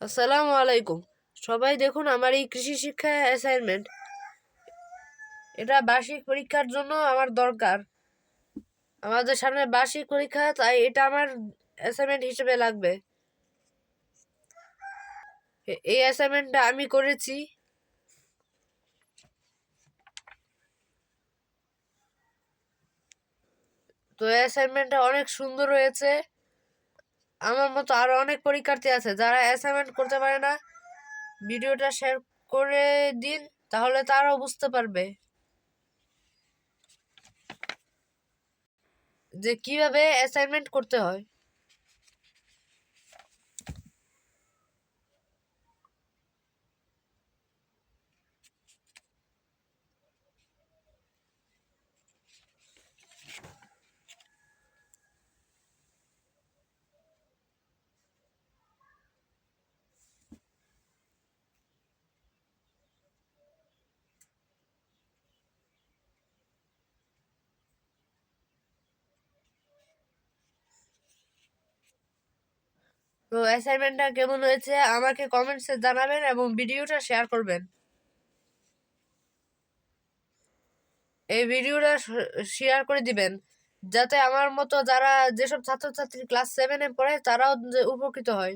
আসসালামু আলাইকুম। সবাই দেখুন আমার এই কৃষি শিক্ষা অ্যাসাইনমেন্ট এটা বার্ষিক পরীক্ষার জন্য আমার দরকার। আমাদের সামনে বার্ষিক পরীক্ষা, তাই এটা আমার অ্যাসাইনমেন্ট হিসেবে লাগবে। এই অ্যাসাইনমেন্টটা আমি করেছি। তো অ্যাসাইনমেন্টটা অনেক সুন্দর হয়েছে। আমার মতো আরও অনেক পরীক্ষার্থী আছে, যারা অ্যাসাইনমেন্ট করতে পারে না, ভিডিওটা শেয়ার করে দিন, তাহলে তারাও বুঝতে পারবে। যে কীভাবে অ্যাসাইনমেন্ট করতে হয়। তো অ্যাসাইনমেন্টটা কেমন হয়েছে আমাকে কমেন্টসে জানাবেন এবং ভিডিওটা শেয়ার করবেন। এই ভিডিওটা শেয়ার করে দিবেন, যাতে আমার মতো যারা যেসব ছাত্রছাত্রী ক্লাস সেভেনে পড়ে, তারাও উপকৃত হয়।